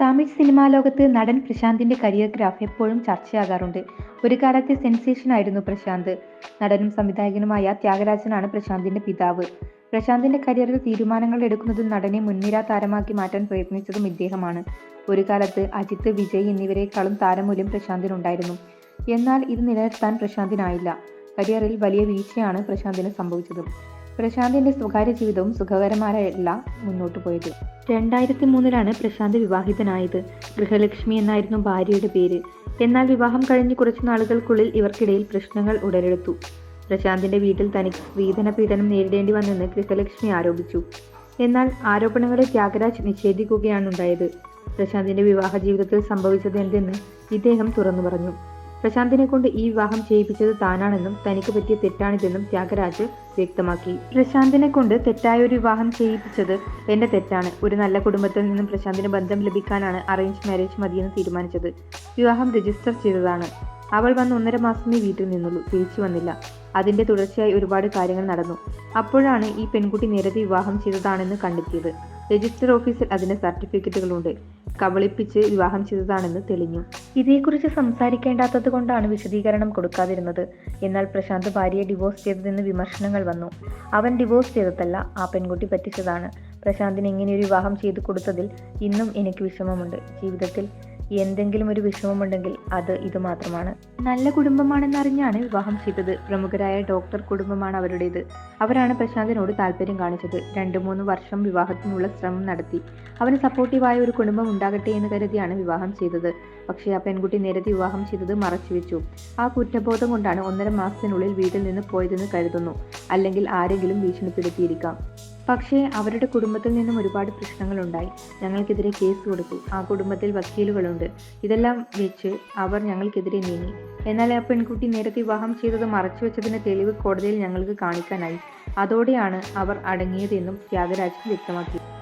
Tamil cinema ലോകത്ത് നടൻ പ്രശാന്തിന്റെ career graph എപ്പോഴും ചർച്ചയാകാറുണ്ട്. ഒരു കാലത്തെ സെൻസേഷൻ ആയിരുന്നു പ്രശാന്ത്. നടനും സംവിധായകനുമായ ത്യാഗരാജനാണ് പ്രശാന്തിന്റെ പിതാവ്. പ്രശാന്തിന്റെ കരിയറിൽ തീരുമാനങ്ങൾ എടുക്കുന്നതും നടനെ മുൻനിര താരമാക്കി മാറ്റാൻ പ്രയത്നിച്ചതും ഇദ്ദേഹമാണ്. ഒരു കാലത്ത് അജിത്ത് വിജയ് എന്നിവരെക്കാളും താരമൂല്യം പ്രശാന്തിനുണ്ടായിരുന്നു. എന്നാൽ ഇത് നിലനിർത്താൻ പ്രശാന്തിനായില്ല. കരിയറിൽ വലിയ വീഴ്ചയാണ് പ്രശാന്തിന് സംഭവിച്ചത്. പ്രശാന്തിന്റെ സ്വകാര്യ ജീവിതവും സുഖകരമായല്ല മുന്നോട്ട് പോയത്. രണ്ടായിരത്തി മൂന്നിലാണ് പ്രശാന്ത് വിവാഹിതനായത്. ഗൃഹലക്ഷ്മി എന്നായിരുന്നു ഭാര്യയുടെ പേര്. എന്നാൽ വിവാഹം കഴിഞ്ഞ് കുറച്ച് നാളുകൾക്കുള്ളിൽ ഇവർക്കിടയിൽ പ്രശ്നങ്ങൾ ഉടലെടുത്തു. പ്രശാന്തിന്റെ വീട്ടിൽ തനിക്ക് സ്ത്രീധന പീഡനം നേരിടേണ്ടി വന്നെന്ന് ഗൃഹലക്ഷ്മി ആരോപിച്ചു. എന്നാൽ ആരോപണങ്ങളെ ത്യാഗരാജ് നിഷേധിക്കുകയാണുണ്ടായത്. പ്രശാന്തിന്റെ വിവാഹ ജീവിതത്തിൽ സംഭവിച്ചത് എന്തെന്ന് ഇദ്ദേഹം തുറന്നു പറഞ്ഞു. പ്രശാന്തിനെ കൊണ്ട് ഈ വിവാഹം ചെയ്യിപ്പിച്ചത് താനാണെന്നും തനിക്ക് പറ്റിയ തെറ്റാണിതെന്നും ത്യാഗരാജ് വ്യക്തമാക്കി. പ്രശാന്തിനെ കൊണ്ട് തെറ്റായ ഒരു വിവാഹം ചെയ്യിപ്പിച്ചത് എന്റെ തെറ്റാണ്. ഒരു നല്ല കുടുംബത്തിൽ നിന്നും പ്രശാന്തിന് ബന്ധം ലഭിക്കാനാണ് അറേഞ്ച് മാരേജ് മതിയെന്ന് തീരുമാനിച്ചത്. വിവാഹം രജിസ്റ്റർ ചെയ്തതാണ്. അവൾ വന്ന് ഒന്നര മാസമേ വീട്ടിൽ നിന്നുള്ളൂ. തിരിച്ചു വന്നില്ല. അതിന്റെ തുടർച്ചയായി ഒരുപാട് കാര്യങ്ങൾ നടന്നു. അപ്പോഴാണ് ഈ പെൺകുട്ടി നേരത്തെ വിവാഹം ചെയ്തതാണെന്ന് കണ്ടെത്തിയത്. രജിസ്റ്റർ ഓഫീസിൽ അതിന് സർട്ടിഫിക്കറ്റുകളുണ്ട്. കബളിപ്പിച്ച് വിവാഹം ചെയ്തതാണെന്ന് തെളിഞ്ഞു. ഇതേക്കുറിച്ച് സംസാരിക്കേണ്ടാത്തത് കൊണ്ടാണ് വിശദീകരണം കൊടുക്കാതിരുന്നത്. എന്നാൽ പ്രശാന്ത് ഭാര്യയെ ഡിവോഴ്സ് ചെയ്തതെന്ന് വിമർശനങ്ങൾ വന്നു. അവൻ ഡിവോഴ്സ് ചെയ്തതല്ല ആ പെൺകുട്ടി പറ്റിച്ചതാണ്. പ്രശാന്തിന് ഒരു വിവാഹം ചെയ്തു കൊടുത്തതിൽ ഇന്നും എനിക്ക് വിഷമമുണ്ട്. ജീവിതത്തിൽ എന്തെങ്കിലും ഒരു വിഷമമുണ്ടെങ്കിൽ അത് ഇത് മാത്രമാണ്. നല്ല കുടുംബമാണെന്നറിഞ്ഞാണ് വിവാഹം ചെയ്തത്. പ്രമുഖരായ ഡോക്ടർ കുടുംബമാണ് അവരുടേത്. അവരാണ് പ്രശാന്തിനോട് താല്പര്യം കാണിച്ചത്. രണ്ടു മൂന്ന് വർഷം വിവാഹത്തിനുള്ള ശ്രമം നടത്തി. അവന് സപ്പോർട്ടീവായ ഒരു കുടുംബം ഉണ്ടാകട്ടെ എന്ന് കരുതിയാണ് വിവാഹം ചെയ്തത്. പക്ഷേ ആ പെൺകുട്ടി നേരത്തെ വിവാഹം ചെയ്തത് മറച്ചുവെച്ചു ആ കുറ്റബോധം കൊണ്ടാണ് ഒന്നര മാസത്തിനുള്ളിൽ വീട്ടിൽ നിന്ന് പോയതെന്ന് കരുതുന്നു. അല്ലെങ്കിൽ ആരെങ്കിലും ഭീഷണിപ്പെടുത്തിയിരിക്കാം. പക്ഷേ അവരുടെ കുടുംബത്തിൽ നിന്നും ഒരുപാട് പ്രശ്നങ്ങളുണ്ടായി. ഞങ്ങൾക്കെതിരെ കേസ് കൊടുത്തു. ആ കുടുംബത്തിൽ വക്കീലുകളുണ്ട്. ഇതെല്ലാം വെച്ച് അവർ ഞങ്ങൾക്കെതിരെ നീങ്ങി. എന്നാൽ ആ പെൺകുട്ടി നേരത്തെ വിവാഹം ചെയ്തത് മറച്ചു വെച്ചതിന് തെളിവ് കോടതിയിൽ ഞങ്ങൾക്ക് കാണിക്കാനായി. അതോടെയാണ് അവർ അടങ്ങിയതെന്നും ത്യാഗരാജ് വ്യക്തമാക്കി.